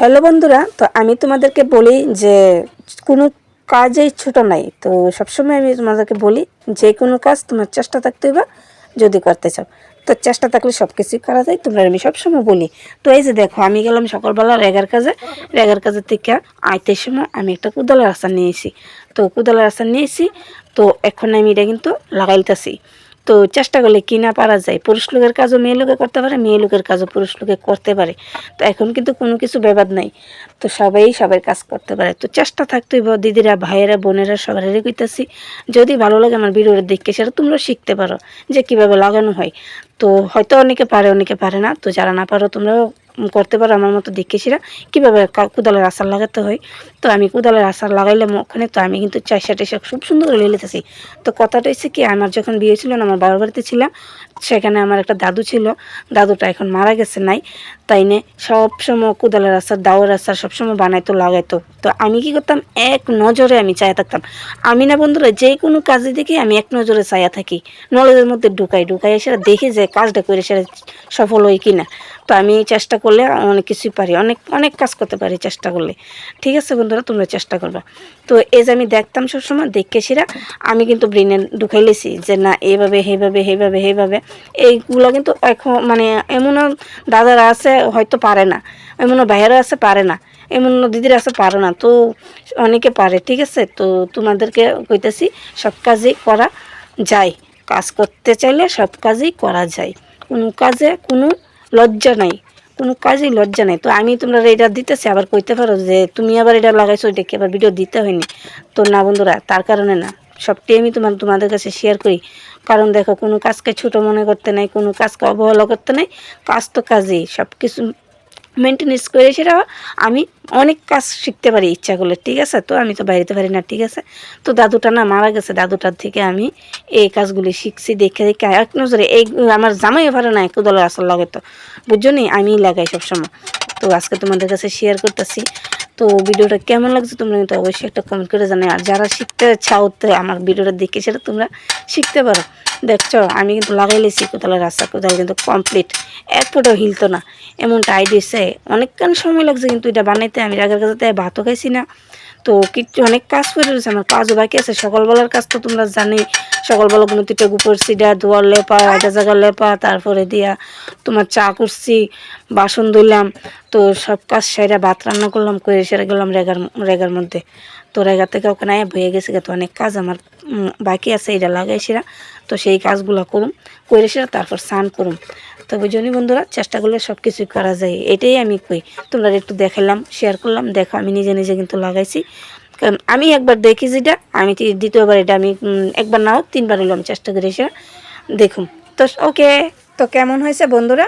Hello বন্ধুরা, তো আমি তোমাদেরকে বলি যে কোনো কাজেই ছোট নাই। তো সবসময় আমি তোমাদেরকে বলি, যে কোনো কাজ তোমার চেষ্টা থাকতে হবে যদি করতে চাও। তো চেষ্টা থাকলে সব কিছুই করা যায়, তোমরা আমি সবসময় বলি। তো এই যে দেখো, আমি গেলাম সকালবেলা রেগার কাজে। রেগার কাজের থেকে আইতে সময় আমি একটা কুদালের আচার নিয়েছি তো কুদালের আচার নিয়েছি তো এখন আমি এটা কিন্তু লাগাইতেছি। তো চেষ্টা করলে কি না পারা যায়? পুরুষ লোকের কাজও মেয়ে লোকে করতে পারে, মেয়ে লোকের কাজও পুরুষ লোকে করতে পারে। তো এখন কিন্তু কোনো কিছু ব্যাপার নাই। তো সবাই সবার কাজ করতে পারে। তো চেষ্টা থাকতেই দিদিরা, ভাইয়েরা, বোনেরা সবারই কইতেছি, যদি ভালো লাগে আমার ভিডিওর দেখতে, সেটা তোমরা শিখতে পারো যে কীভাবে লাগানো হয়। তো হয়তো অনেকে পারে অনেকে পারে না। তো যারা না পারো তোমরাও করতে পারো আমার মতো দেখে সেরা কীভাবে কোদালের আচার লাগাতে হয়? তো আমি কোদালের আচার লাগাইলাম ওখানে, তো আমি কিন্তু চারশা টাইসা খুব সুন্দর করে লেলিতেছি তো কথাটা হচ্ছে কি, আমার যখন বিয়ে ছিল না, আমার বাবার বাড়িতে ছিলাম, সেখানে আমার একটা দাদু ছিল। দাদুটা এখন মারা গেছে নাই, তাই নে সবসময় কোদালের আচার, দাওয়ার আচার সবসময় বানাইতো, লাগাইতো। তো আমি কি করতাম, এক নজরে আমি চায়া থাকতাম। আমি না বন্ধুরা, যে কোনো কাজে দেখি আমি এক নজরে চায়া থাকি। নলেজের মধ্যে ঢুকাই ঢুকাই সেটা দেখি যে কাজটা করে সেটা সফল হয় কিনা। তো আমি চেষ্টা করলে অনেক কিছুই পারি, অনেক অনেক কাজ করতে পারি চেষ্টা করলে। ঠিক আছে বন্ধুরা, তোমরা চেষ্টা করবা। তো এই যে আমি দেখতাম সবসময়, দেখে সেরা, আমি কিন্তু ব্রেনে ঢুকাই লেছি যে না, এইভাবে হেভাবে হেভাবে হেভাবে এইগুলো কিন্তু এখন মানে এমনও দাদারা আছে, হয়তো পারে না। এমনও ভাইয়েরা আছে, পারে না। এমন দিদিরা আছে, পারে না। তো অনেকে পারে, ঠিক আছে? তো তোমাদেরকে কইতেছি, সব কাজই করা যায়। কাজ করতে চাইলে সব কাজই করা যায়। কোনো কাজে কোনো লজ্জা নাই। কোনো কাজেই লজ্জা নেই। তো আমি তোমরা এটা দিতেছি, আবার কইতে পারো যে তুমি আবার এটা লাগাইছো এটাকে আবার ভিডিও দিতে হয়নি? তো না বন্ধুরা, তার কারণে না। সবটাই আমি তোমার, তোমাদের কাছে শেয়ার করি। কারণ দেখো, কোনো কাজকে ছোট মনে করতে নাই, কোনো কাজকে অবহেলা করতে নাই। কাজ তো কাজেই সব কিছু মেনটেনেন্স করে সেটা আমি অনেক কাজ শিখতে পারি ইচ্ছা করলে ঠিক আছে? তো আমি তো বাইরেতে পারি না, ঠিক আছে? তো দাদুটা না মারা গেছে, দাদুটার থেকে আমি এই কাজগুলি শিখছি, দেখে দেখে এক নজরে এই আমার জামাই ভালো না একদলের আসল লাগে তো। বুঝছ নি? আমি লাগাই সবসময়। তো আজকে তোমাদের কাছে শেয়ার করতেছি। তো ভিডিওটা কেমন লাগছে তোমরা কিন্তু অবশ্যই একটা কমেন্ট করে জানাই। আর যারা শিখতে চাও তো আমার ভিডিওটা দেখে সেটা তোমরা শিখতে পারো। দেখছ আমি কিন্তু লাগাই লেছি কোথাও রাস্তা কোথাও কিন্তু কমপ্লিট এক ফুটও হিলতো না। এমনটা টাইট হয়েছে অনেকক্ষণ সময় লাগছে কিন্তু এটা বানাইতে। আমি আগের কাছে তাই ভাতও খাইছি না। তো কিছু অনেক কাজ করে রয়েছে, আমার কাজও বাকি আছে। সকালবেলার কাজ তো তোমরা জানি সকালবেলা কোনো তিনটে গুপর সিডা, দোয়ার লেপা একটা জায়গার লেপা, তারপরে দিয়া তোমার চা করছি, বাসন ধুলাম তো সব কাজ সেরা ভাত রান্না করলাম, করে সেরে গেলাম রেগার রেগার মধ্যে। তো রেগার থেকে ওখানে বয়ে গেছে গে, তো অনেক কাজ আমার বাকি আছে এটা লাগাই সেরা। তো সেই কাজগুলো করুম, করে সেরা তারপর স্নান করুম। তো বুঝলি বন্ধুরা, চেষ্টা করলে সব কিছুই করা যায়, এটাই আমি কই। তোমরা একটু দেখালাম শেয়ার করলাম, দেখো আমি নিজে নিজে কিন্তু লাগাইছি। আমি একবার দেখি যেটা, আমি দ্বিতীয়বার এটা আমি একবার নাও, তিনবার হলো আমি চেষ্টা করি সেটা দেখুন তো ওকে। তো কেমন হয়েছে বন্ধুরা?